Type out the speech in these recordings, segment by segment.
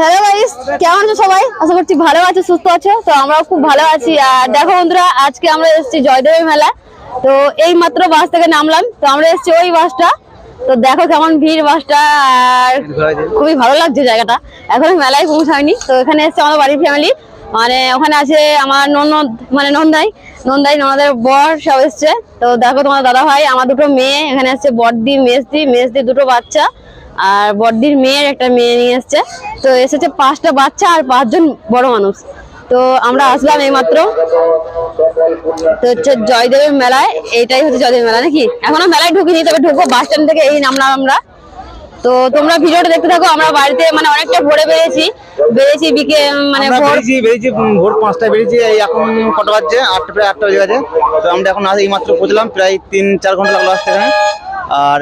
Hello guys কেমন আছো সবাই? আশা করছি ভালো আছো, সুস্থ আছো। তো আমরাও খুব ভালো আছি। আর দেখো বন্ধুরা, আজকে আমরা এসেছি জয়দেবের মেলা তো এই মাত্র বাস থেকে নামলাম। তো আমরা এসেছি ওই বাসটা। তো দেখো কেমন ভিড় বাসটা, আর খুবই ভালো লাগছে জায়গাটা। এখন মেলায় পৌঁছায়নি। তো এখানে এসেছে আমাদের বাড়ির ফ্যামিলি মানে ওখানে আছে আমার ননদ মানে নন্দাই। নন্দাই, ননদের বর সব এসছে। তো দেখো তোমার দাদা ভাই আমার দুটো মেয়ে, এখানে এসছে বড়দি মেজদি। মেজদি দুটো বাচ্চা। আর বড়দির মেয়ের একটা মেয়ে নিয়ে এসছে। তো এসেছে পাঁচটা বাচ্চা আর পাঁচজন বড় মানুষ। তো আমরা আসলাম এইমাত্র। তো হচ্ছে জয়দেবের মেলায় এইটাই হচ্ছে জয়দেবের মেলা নাকি? এখনও মেলায় ঢুকিনি তবে ঢুকবো বাস স্ট্যান্ড থেকে এই নামলাম আমরা। তো তোমরা ভিডিওটা দেখতে থাকো আমরা বাড়িতে মানে অনেকটা ভোরে বেরিয়েছি। বেরিয়েছি বিকে মানে ভোর বেরিয়েছি ভোর পাঁচটায় বেরিয়েছি এই এখন কটা বাজছে? আটটা প্রায় আটটা বেজে গেছে। তো আমরা এখন এই মাত্র পৌঁছলাম প্রায় তিন চার ঘণ্টা লাগল আসতে এখানে। আর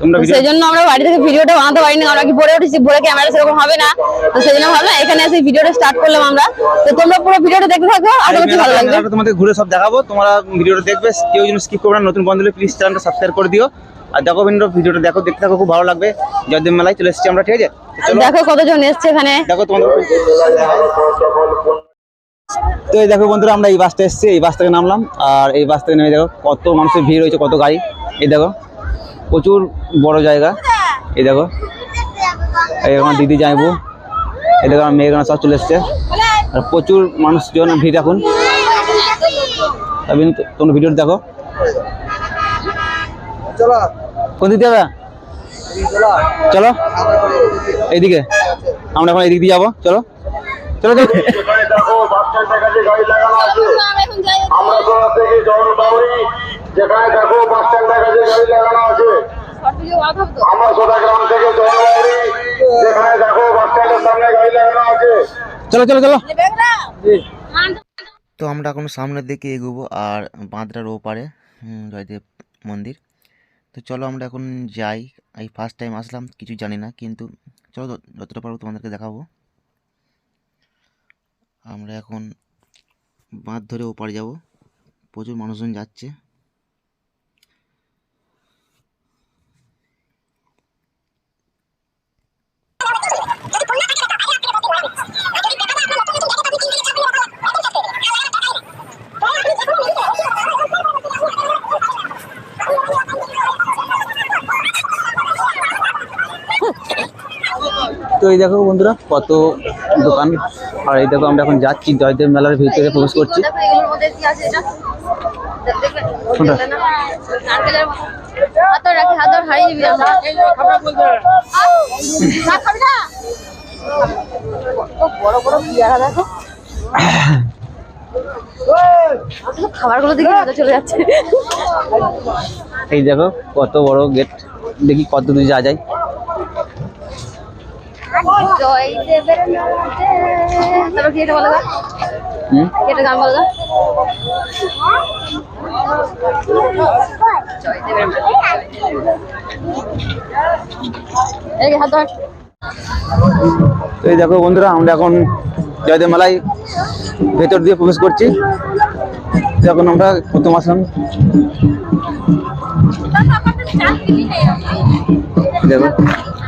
তোমরা সেই জন্য আমরা বাড়ি থেকে ভিডিওটা বানাতে পারিনি আমরা কি উঠেছি ক্যামেরা সেরকম হবে না। তো সেই জন্য ভাবলাম এখানে এসে ভিডিওটা স্টার্ট করলাম আমরা। তো তোমরা পুরো ভিডিওটা দেখতে থাকো আশা করছি ভালো লাগবে। মেলাটা তোমাদের ঘুরে সব দেখাবো তোমরা ভিডিওটা দেখবে। কেউ যেন স্কিপ করবে না নতুন বন্ধু প্লিজ চ্যানেলটা সাবস্ক্রাইব করে দিও। আর দেখো ভিডিও ভিডিওটা দেখো দেখতে থাকো খুব ভালো লাগবে। জয়দেব মেলায় চলে এসেছি আমরা ঠিক আছে? দেখো কতজন এসছে এখানে। দেখো তোমাদের তো এই দেখো বন্ধুরা আমরা এই বাসটা এসেছি এই বাস থেকে নামলাম। আর এই বাস থেকে নেমে দেখো কত মানুষের ভিড় হয়েছে কত গাড়ি। এই দেখো। প্রচুর বড় জায়গা। এই দেখো। এই আমার দিদি যাইবো এই দেখো আমার মেয়েরা সব চলে এসছে। আর প্রচুর মানুষজন ভিড় এখন। তবে তোমরা ভিডিও দেখো। কোন দিক যাবে? চলো। এইদিকে। আমরা এখন এইদিক দিয়ে যাব। চলো। চলো চলো আমরা যেখানে দেখো বাস স্ট্যান্ডের কাছে গাড়ি লাগানো আছে। আমরা সোনা গ্রাম থেকে জল বাউরি যেখানে দেখো বাস স্ট্যান্ডের সামনে গাড়ি লাগানো আছে। চলো চলো চলো। তো আমরা এখন সামনের দিকে এগোবো আর বাঁধটার ওপারে জয়দেব মন্দির। তো চলো আমরা এখন যাই। এই ফার্স্ট টাইম আসলাম কিছু জানি না কিন্তু চলো যত- যতটা পারব তোমাদেরকে দেখাবো। আমরা এখন বাঁধ ধরে ওপারে যাব। প্রচুর মানুষজন যাচ্ছে। তো এই দেখো বন্ধুরা, কত দোকান। আর এই দেখো আমরা এখন যাচ্ছি জয়দেব মেলার ভিতরে প্রবেশ করছি। চলে যাচ্ছে এই দেখো কত বড় গেট দেখি কত দূর যাওয়া যায়। জয়দেবের মেলাতে তারপর কি এটা বলো গা? হুম? কি একটা গান বলো জয়দেবের মেলা। হাত ধর। তো এই দেখো বন্ধুরা আমরা এখন জয়দেব মেলায় ভেতর দিয়ে প্রবেশ করছি। তো এখন আমরা প্রথম আসলাম দেখো।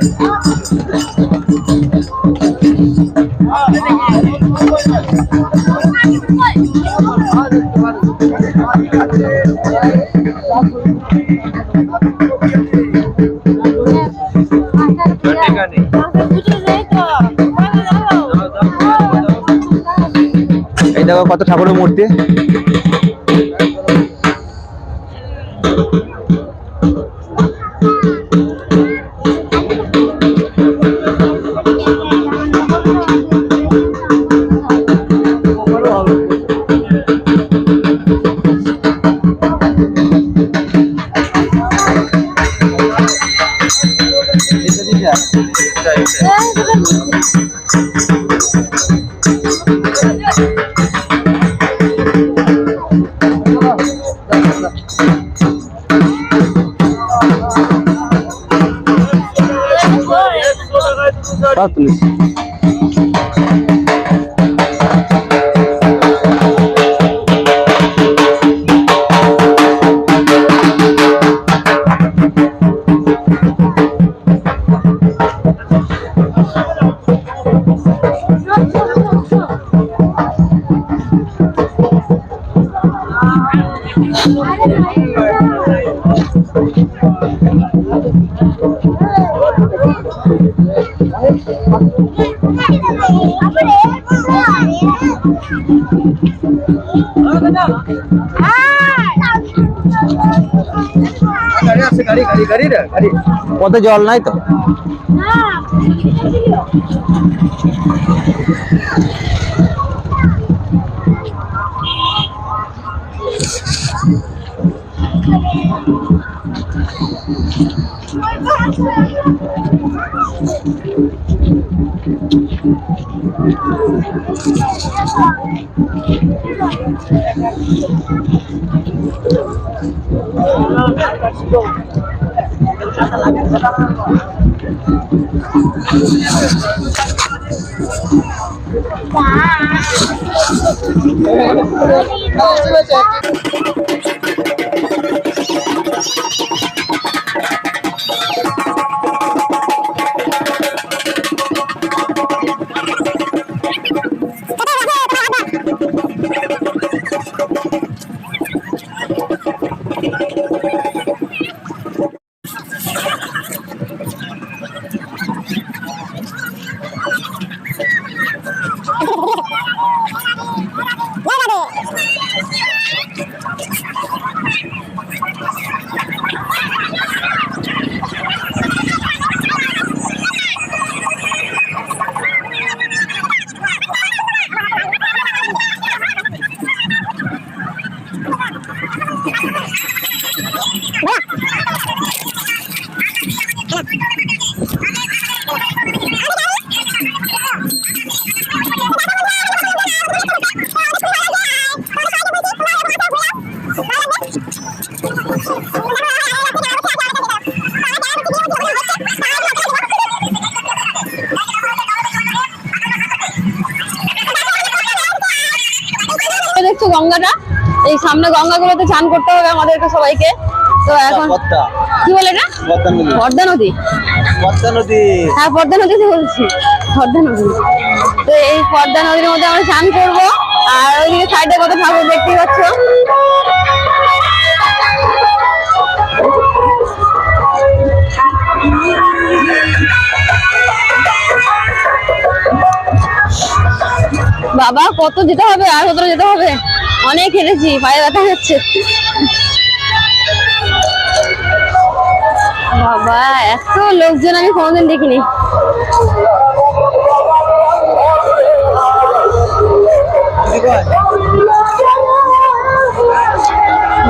এই কত ঠাকুরের মূর্তি। পাঁচচল্লিশ তুলিস পথে জল নাই তো? এই দেখছ গঙ্গাটা এই সামনে গঙ্গাগুলোতে চান করতে হবে আমাদেরকে সবাইকে। তো এখন কি বলে এটা? পদ্মা নদী। পদ্মা নদী। হ্যাঁ পদ্মা নদীতে বলছি। পদ্মা নদী। তো এই পদ্মা নদীর মধ্যে আমরা স্নান করব। আর ওইদিকে সাইডে কত ঠাকুর দেখতে পাচ্ছ? বাবা কত যেতে হবে? আর কত যেতে হবে? অনেক হেঁটেছি পায়ে ব্যথা হচ্ছে। বাবা, এত লোকজন আমি কোনোদিন দেখিনি।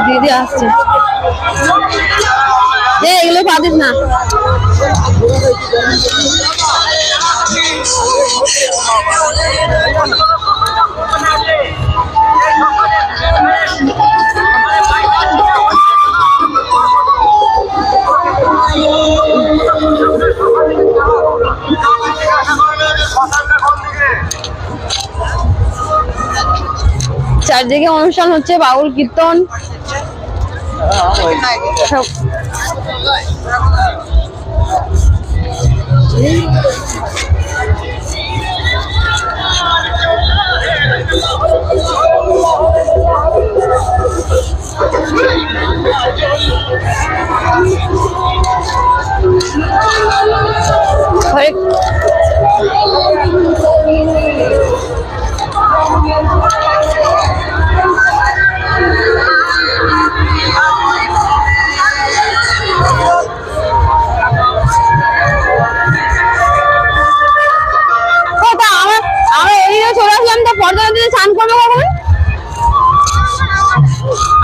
দিদি আসছে। এগুলো পাতিস না। অনুষ্ঠান হচ্ছে বাউল কীর্তন। সব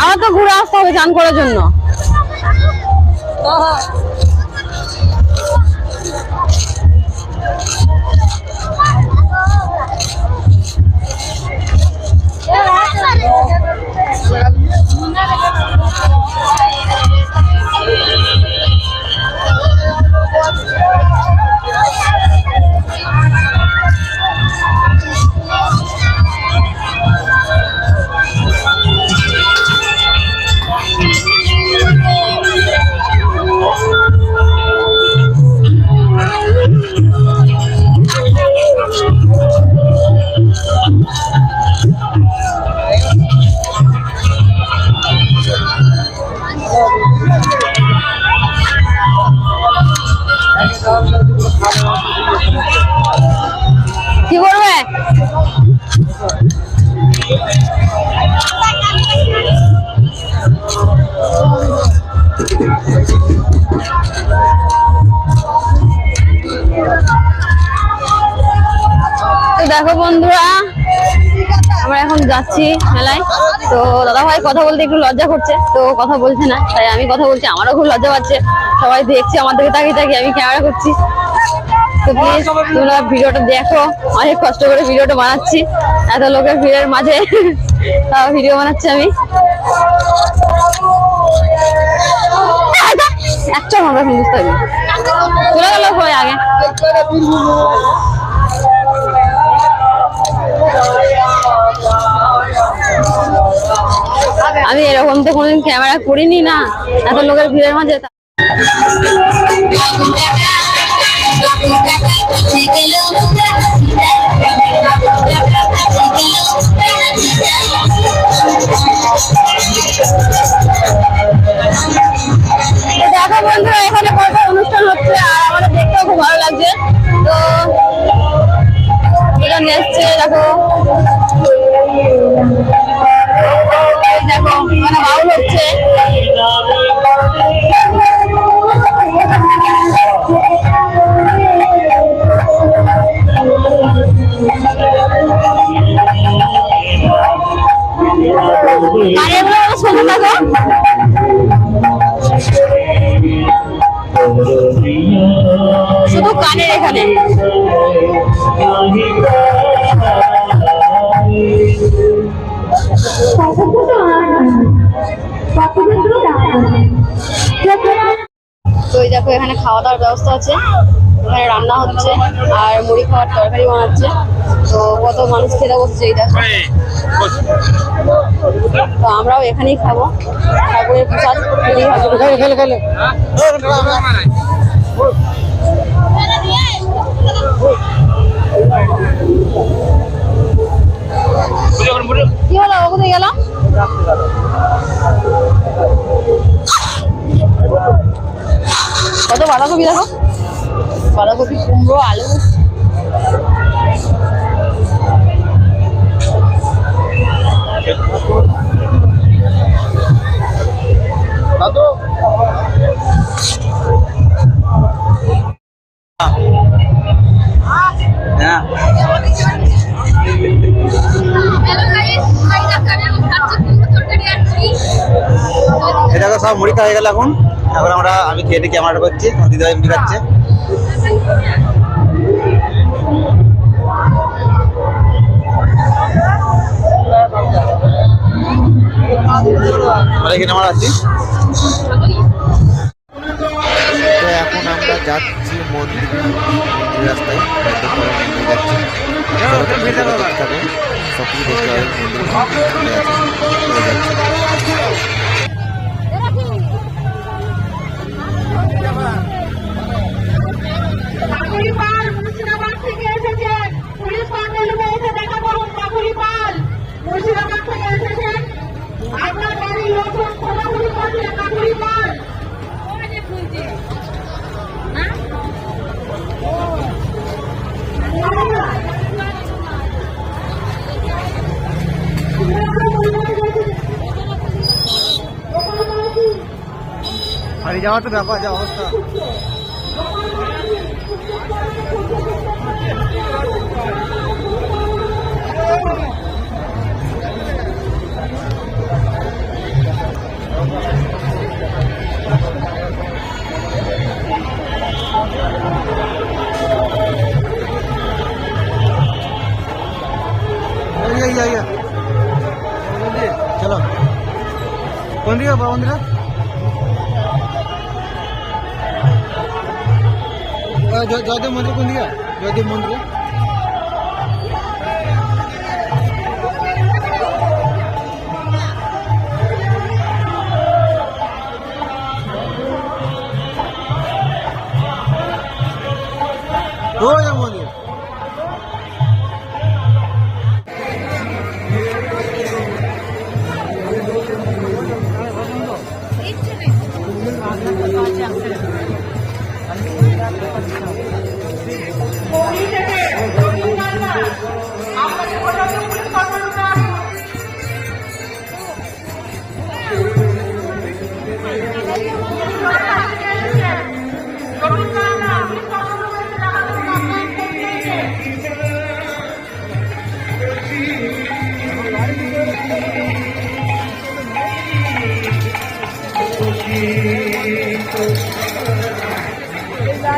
আমার তো ঘুরে আসতে হবে চান করার জন্য। you. দেখো বন্ধুরা, আমরা এখন যাচ্ছি মেলায়। তো দাদা ভাই কথা বলতে একটু লজ্জা করছে, তো কথা বলছে না, তাই আমি কথা বলছি, আমারও খুব লজ্জা পাচ্ছে। সবাই দেখছে, আমার দিকে তাকিয়ে তাকিয়ে আমি ক্যামেরা করছি। তো প্লিজ তোমরা ভিডিওটা দেখো, অনেক কষ্ট করে ভিডিওটা বানাচ্ছি। এত লোকের ভিড়ের মাঝে ভিডিও বানাচ্ছি আমি। একটা বুঝতে পারি চলে গেল কই আগে। আমি এরকম তো কোনোদিন ক্যামেরা করিনি না, এত লোকের ভিড়ের মাঝে এখানে কত অনুষ্ঠান হচ্ছে আর খুব ভালো লাগছে। তো এসছে দেখো। মানে বাউল হচ্ছে। আর এখানে। তো এই দেখো এখানে খাওয়া দাওয়ার ব্যবস্থা আছে। এখানে রান্না হচ্ছে আর মুড়ি খাওয়ার তরকারি বানাচ্ছে। তো কত মানুষ খেতে বসছে এই দেখো। তো আমরাও এখানেই খাব। ঠাকুরের প্রসাদ। খাব। কত বাঁধাকপি দেখো? বাঁধাকপি কুমড়ো আলু। হ্যাঁ এটা দেখো সব মুড়ি খাওয়া হয়ে গেল এখন। এখন আমরা, আমি খেয়ে ক্যামেরাটা করছি দিদিভাই মুড়ি খাচ্ছে। আমরা এখন আমরা যাচ্ছি মন্দির রাস্তায় যাচ্ছি সব কিছু দেখতে হবে মন্দির মুর্শিদাবাদ থেকে এসেছেন পুলিশ কন্ট্রোলে এসে বাড়ি যাওয়ার তো ব্যাপার যা অবস্থা চলো কোন দিকে जयदेव मंदिर कौन दिया जयदेव मंदिर मंदिर